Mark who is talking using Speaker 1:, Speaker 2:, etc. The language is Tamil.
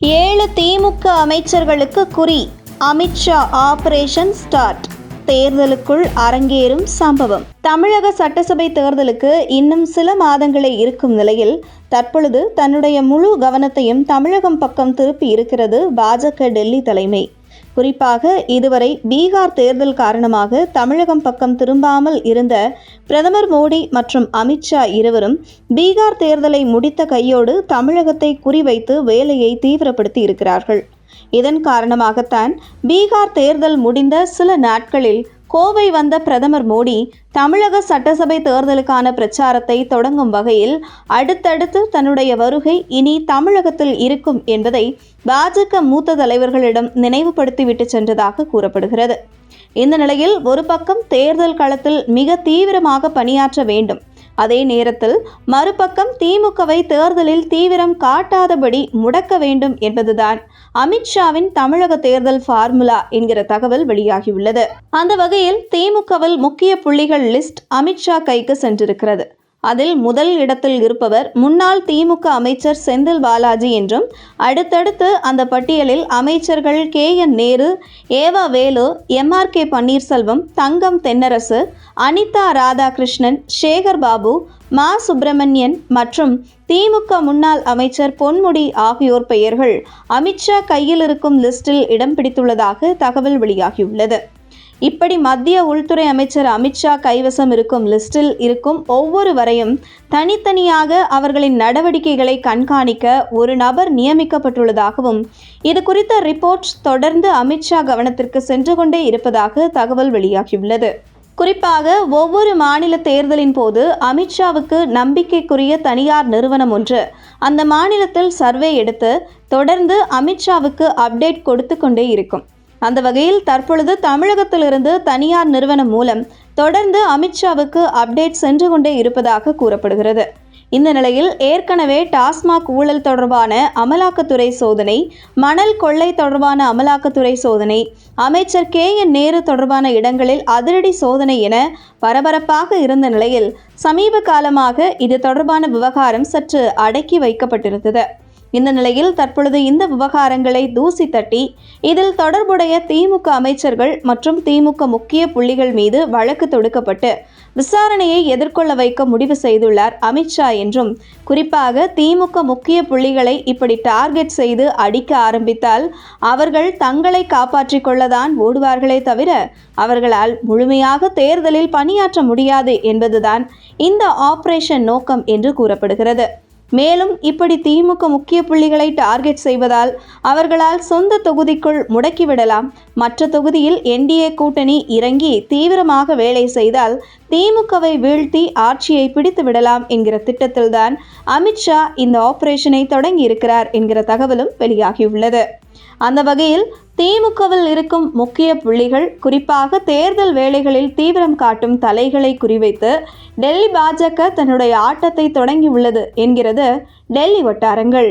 Speaker 1: ஏழு திமுக அமைச்சர்களுக்கு குறி. Amit Shah operation start. தேர்தலுக்குள் அரங்கேறும் சம்பவம். தமிழக சட்டசபை தேர்தலுக்கு இன்னும் சில மாதங்களே இருக்கும் நிலையில் தற்பொழுது தன்னுடைய முழு கவனத்தையும் தமிழகம் பக்கம் திருப்பி இருக்கிறது பாஜக டெல்லி தலைமை. குறிப்பாக இதுவரை பீகார் தேர்தல் காரணமாக தமிழகம் பக்கம் திரும்பாமல் இருந்த பிரதமர் மோடி மற்றும் அமித்ஷா இருவரும் பீகார் தேர்தலை முடித்த கையோடு தமிழகத்தை குறிவைத்து வேலையை தீவிரப்படுத்தி இருக்கிறார்கள். இதன் காரணமாகத்தான் பீகார் தேர்தல் முடிந்த சில நாட்களில் கோவை வந்த பிரதமர் மோடி தமிழக சட்டசபை தேர்தலுக்கான பிரச்சாரத்தை தொடங்கும் வகையில் அடுத்தடுத்து தன்னுடைய வருகை இனி தமிழகத்தில் இருக்கும் என்பதை பாஜக மூத்த தலைவர்களிடம் நினைவுபடுத்திவிட்டு சென்றதாக கூறப்படுகிறது. இந்த நிலையில் ஒரு பக்கம் தேர்தல் களத்தில் மிக தீவிரமாக பணியாற்ற வேண்டும். அதே நேரத்தில் மறுபக்கம் திமுகவை தேர்தலில் தீவிரம் காட்டாதபடி முடக்க வேண்டும் என்பதுதான் அமித்ஷாவின் தமிழக தேர்தல் ஃபார்முலா என்கிற தகவல் வெளியாகியுள்ளது. அந்த வகையில் திமுகவில் முக்கிய புள்ளிகள் லிஸ்ட் அமித்ஷா கைக்கு சென்றிருக்கிறது. அதில் முதல் இடத்தில் இருப்பவர் முன்னாள் திமுக அமைச்சர் செந்தில் பாலாஜி என்றும் அடுத்தடுத்து அந்த பட்டியலில் அமைச்சர்கள் K. N. Nehru E V Velu M R K. Panneerselvam Thangam Thennarasu Anitha Radhakrishnan Sekar Babu Ma. Subramanian மற்றும் திமுக முன்னாள் அமைச்சர் பொன்முடி ஆகியோர் பெயர்கள் அமித்ஷா கையில் இருக்கும் லிஸ்டில் இடம் பிடித்துள்ளதாக தகவல் வெளியாகியுள்ளது. இப்படி மத்திய உள்துறை அமைச்சர் அமித்ஷா கைவசம் இருக்கும் லிஸ்டில் இருக்கும் ஒவ்வொருவரையும் தனித்தனியாக அவர்களின் நடவடிக்கைகளை கண்காணிக்க ஒரு நபர் நியமிக்கப்பட்டுள்ளதாகவும் இது குறித்த ரிப்போர்ட் தொடர்ந்து அமித்ஷா கவனத்திற்கு சென்று கொண்டே இருப்பதாக தகவல் வெளியாகியுள்ளது. குறிப்பாக ஒவ்வொரு மாநில தேர்தலின் போது அமித்ஷாவுக்கு நம்பிக்கைக்குரிய தனியார் நிறுவனம் ஒன்று அந்த மாநிலத்தில் சர்வே எடுத்து தொடர்ந்து அமித்ஷாவுக்கு அப்டேட் கொடுத்து கொண்டே இருக்கும். அந்த வகையில் தற்பொழுது தமிழகத்திலிருந்து தனியார் நிறுவனம் மூலம் தொடர்ந்து அமித்ஷாவுக்கு அப்டேட் சென்று கொண்டே இருப்பதாக கூறப்படுகிறது. இந்த நிலையில் ஏற்கனவே டாஸ்மாக் ஊழல் தொடர்பான அமலாக்கத்துறை சோதனை மணல் கொள்ளை தொடர்பான அமலாக்கத்துறை சோதனை அமைச்சர் கே என் நேரு தொடர்பான இடங்களில் அதிரடி சோதனை என பரபரப்பாக இருந்த நிலையில் சமீப காலமாக இது தொடர்பான விவகாரம் சற்று அடக்கி வைக்கப்பட்டிருந்தது. இந்த நிலையில் தற்பொழுது இந்த விவகாரங்களை தூசி தட்டி இதில் தொடர்புடைய திமுக அமைச்சர்கள் மற்றும் திமுக முக்கிய புள்ளிகள் மீது வழக்கு தொடுக்கப்பட்டு விசாரணையை எதிர்கொள்ள வைக்க முடிவு செய்துள்ளார் அமித்ஷா என்றும் குறிப்பாக திமுக முக்கிய புள்ளிகளை இப்படி டார்கெட் செய்து அடிக்க ஆரம்பித்தால் அவர்கள் தங்களை காப்பாற்றிக் கொள்ளதான் ஓடுவார்களே தவிர அவர்களால் முழுமையாக தேர்தலில் பணியாற்ற முடியாது என்பதுதான் இந்த ஆபரேஷன் நோக்கம் என்று கூறப்படுகிறது. மேலும் இப்படி திமுக முக்கிய புள்ளிகளை டார்கெட் செய்வதால் அவர்களால் சொந்த தொகுதிக்குள் முடக்கிவிடலாம் மற்ற தொகுதியில் என்டிஏ கூட்டணி இறங்கி தீவிரமாக வேலை செய்தால் திமுகவை வீழ்த்தி ஆட்சியை பிடித்து விடலாம் என்கிற திட்டத்தில்தான் அமித்ஷா இந்த ஆபரேஷனை தொடங்கி இருக்கிறார் என்கிற தகவலும் வெளியாகியுள்ளது. அந்த வகையில் திமுகவில் இருக்கும் முக்கிய புள்ளிகள் குறிப்பாக தேர்தல் வேலைகளில் தீவிரம் காட்டும் தலைகளை குறிவைத்து டெல்லி பாஜக தன்னுடைய ஆட்டத்தை தொடங்கியுள்ளது என்கிறது டெல்லி வட்டாரங்கள்.